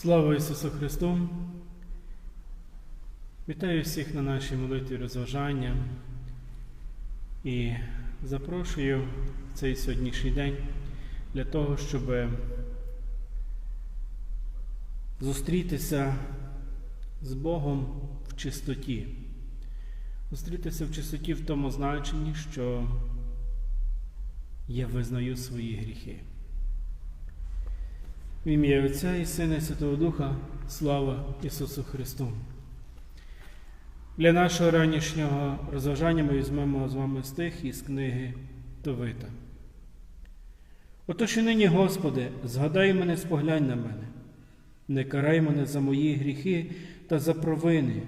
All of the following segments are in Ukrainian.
Слава Ісусу Христу! Вітаю всіх на нашій молитві розважання і запрошую в цей сьогоднішній день для того, щоб зустрітися з Богом в чистоті. Зустрітися в чистоті в тому значенні, що я визнаю свої гріхи. В ім'я Отця і Сина і Святого Духа, слава Ісусу Христу. Для нашого ранішнього розважання ми візьмемо з вами стих із книги Товита. Отож і нині, Господи, згадай мене, споглянь на мене, не карай мене за мої гріхи та за провини,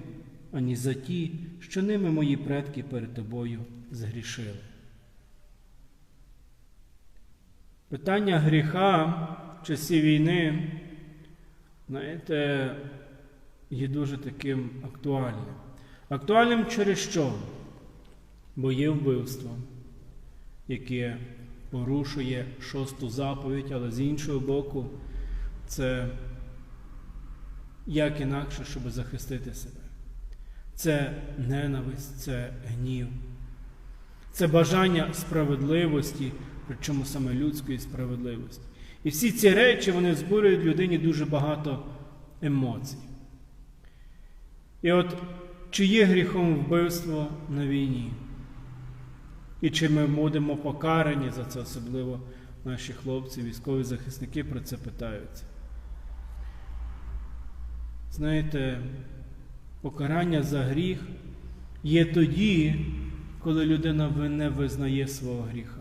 ані за ті, що ними мої предки перед Тобою згрішили. Питання гріха в часі війни, знаєте, є дуже таким актуальним. Актуальним через що? Бо є вбивство, яке порушує шосту заповідь, але з іншого боку, це як інакше, щоб захистити себе. Це ненависть, це гнів, це бажання справедливості, причому саме людської справедливості. І всі ці речі вони збурюють людині дуже багато емоцій. І от чи є гріхом вбивство на війні? І чи ми будемо покарані за це, особливо наші хлопці, військові захисники про це питаються. Знаєте, покарання за гріх є тоді, коли людина не визнає свого гріха.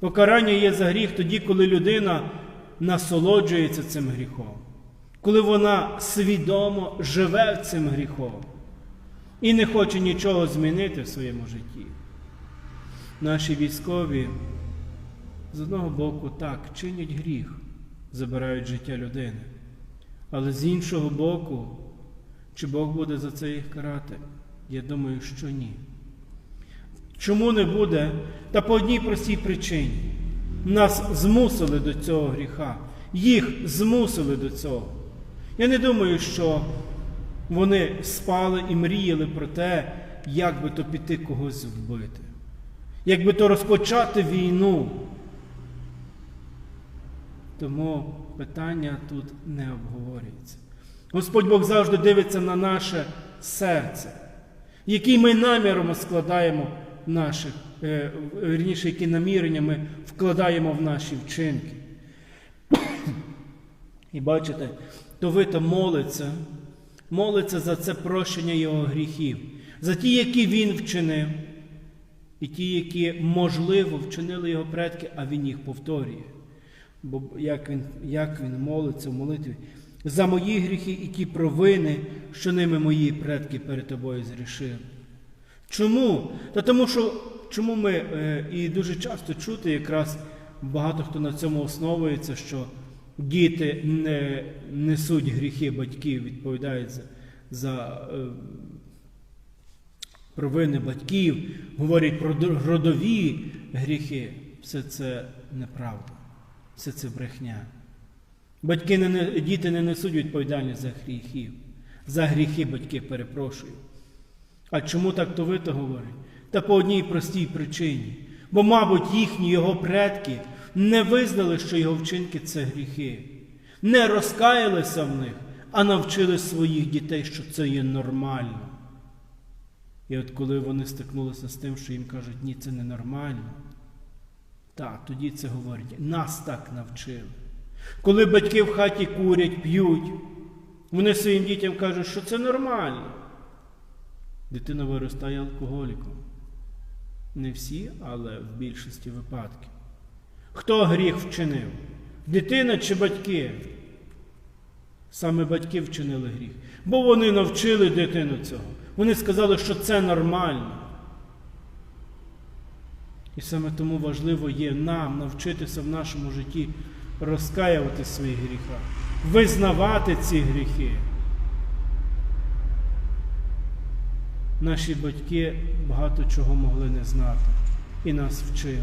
Покарання є за гріх тоді, коли людина насолоджується цим гріхом, коли вона свідомо живе цим гріхом і не хоче нічого змінити в своєму житті. Наші військові з одного боку так чинять гріх, забирають життя людини. Але з іншого боку, чи Бог буде за це їх карати? Я думаю, що ні. Чому не буде? Та по одній простій причині. Нас змусили до цього гріха. Їх змусили до цього. Я не думаю, що вони спали і мріяли про те, як би то піти когось вбити, як би то розпочати війну. Тому питання тут не обговорюється. Господь Бог завжди дивиться на наше серце, який ми наміром складаємо наших, е, вірніше, які намірення ми вкладаємо в наші вчинки. І бачите, то ви молиться, молиться за це прощення його гріхів, за ті, які він вчинив, і ті, які, можливо, вчинили його предки, а він їх повторює. Бо як він як він молиться в молитві, за мої гріхи і ті провини, що ними мої предки перед тобою зрішили. Чому? Та тому що чому ми е, і дуже часто чути, якраз багато хто на цьому основується, що діти не несуть гріхи батьків, відповідають за, за е, провини батьків, говорять про родові гріхи. Все це неправда, все це брехня. Батьки не, діти не несуть відповідальність за гріхів. За гріхи батьки перепрошую. А чому так то ви говорить? Та по одній простій причині. Бо, мабуть, їхні його предки не визнали, що його вчинки це гріхи, не розкаялися в них, а навчили своїх дітей, що це є нормально. І от коли вони стикнулися з тим, що їм кажуть, ні, це не нормально, так, тоді це говорять, нас так навчили. Коли батьки в хаті курять, п'ють, вони своїм дітям кажуть, що це нормально. Дитина виростає алкоголіком. Не всі, але в більшості випадків. Хто гріх вчинив? Дитина чи батьки? Саме батьки вчинили гріх. Бо вони навчили дитину цього. Вони сказали, що це нормально. І саме тому важливо є нам навчитися в нашому житті розкаювати свої гріха, визнавати ці гріхи. Наші батьки багато чого могли не знати і нас вчили.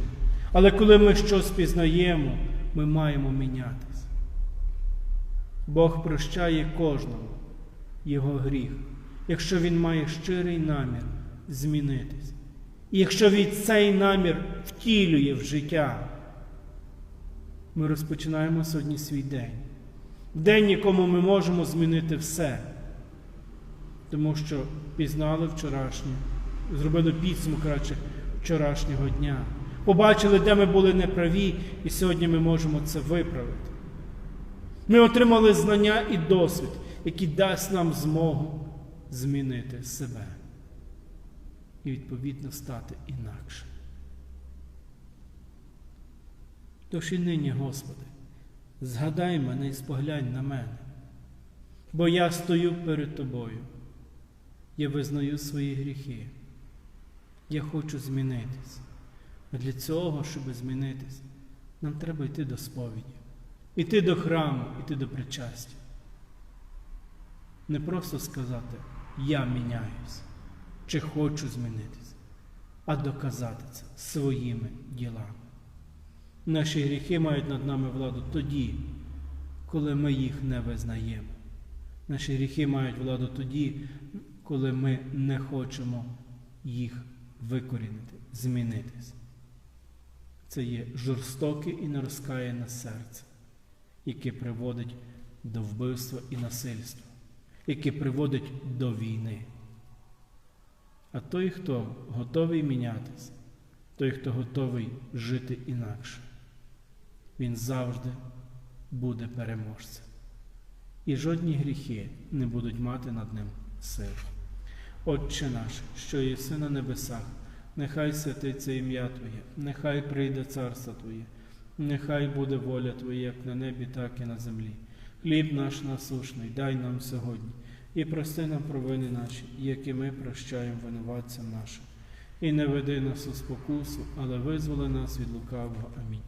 Але коли ми щось пізнаємо, ми маємо мінятися. Бог прощає кожному його гріх, якщо він має щирий намір змінитись. І якщо він цей намір втілює в життя, ми розпочинаємо сьогодні свій день. День, якому ми можемо змінити все. Тому що пізнали вчорашнє, зробили підсумок радше вчорашнього дня. Побачили, де ми були неправі, і сьогодні ми можемо це виправити. Ми отримали знання і досвід, який дасть нам змогу змінити себе і, відповідно, стати інакше. Тож і нині, Господи, згадай мене і споглянь на мене, бо я стою перед Тобою, я визнаю свої гріхи, я хочу змінитись. А для цього, щоб змінитись, нам треба йти до сповіді, йти до храму, йти до причастя. Не просто сказати Я міняюсь чи хочу змінитись, а доказати це своїми ділами. Наші гріхи мають над нами владу тоді, коли ми їх не визнаємо. Наші гріхи мають владу тоді, коли ми не хочемо їх викорінити, змінитись. Це є жорстоке і нерозкаяне серце, яке приводить до вбивства і насильства, яке приводить до війни. А той, хто готовий мінятися, той, хто готовий жити інакше, він завжди буде переможцем. І жодні гріхи не будуть мати над ним сил. Отче наш, що єси на небесах, нехай святиться ім'я Твоє, нехай прийде царство Твоє, нехай буде воля Твоя, як на небі, так і на землі. Хліб наш насушний, дай нам сьогодні, і прости нам провини наші, які ми прощаємо винуватцям нашим. І не веди нас у спокусу, але визволи нас від лукавого. Амінь.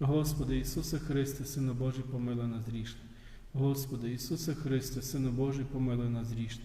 Господи Ісусе Христе, Сину Божий, помилуй нас грішне. Господи Ісусе Христе, Сину Божий, помилуй нас грішне.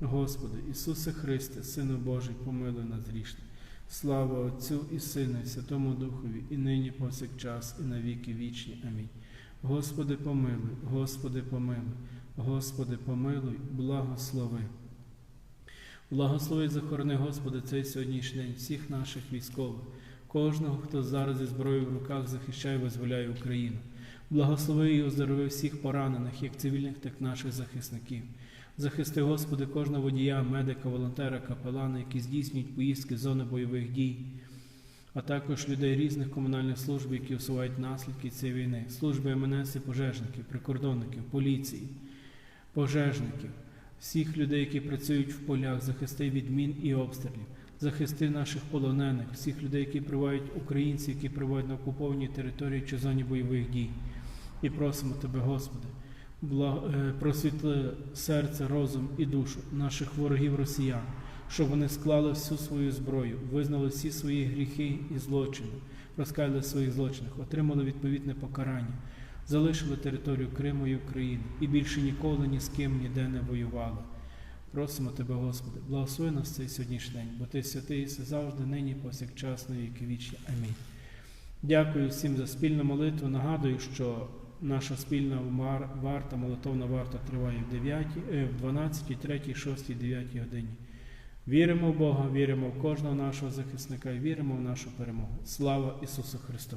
Господи Ісусе Христе, Сину Божий, помилуй нас грішне. Слава Отцю і Сину, і Святому Духові, і нині повсякчас, і на віки вічні. Амінь. Господи, помилуй, Господи, помилуй, Господи, помилуй, благослови. Благослови, захорони, Господи, цей сьогоднішній день всіх наших військових, кожного, хто зараз зі зброєю в руках захищає і визволяє Україну. Благослови і оздорови всіх поранених, як цивільних, так і наших захисників. Захисти, Господи, кожного водія, медика, волонтера, капелана, які здійснюють поїздки з зони бойових дій, а також людей різних комунальних служб, які усувають наслідки цієї війни, служби МНС і пожежників, прикордонників, поліції, пожежників, всіх людей, які працюють в полях, захисти від мін і обстрілів, захисти наших полонених, всіх людей, які прибувають українці, які прибувають на окупованій території чи зоні бойових дій. І просимо Тебе, Господи, просвітли серце, розум і душу наших ворогів росіян, щоб вони склали всю свою зброю, визнали всі свої гріхи і злочини, розкаяли своїх злочинах, отримали відповідне покарання, залишили територію Криму і України і більше ніколи ні з ким ніде не воювали. Просимо Тебе, Господи, благослови нас цей сьогоднішній день, бо Ти святий і завжди, нині, повсякчас, на віки вічні. Амінь. Дякую всім за спільну молитву. Нагадую, що наша спільна варта, молитовна варта триває в 9, е, в 12, 3, 6, 9 годині. Віримо в Бога, віримо в кожного нашого захисника і віримо в нашу перемогу. Слава Ісусу Христу!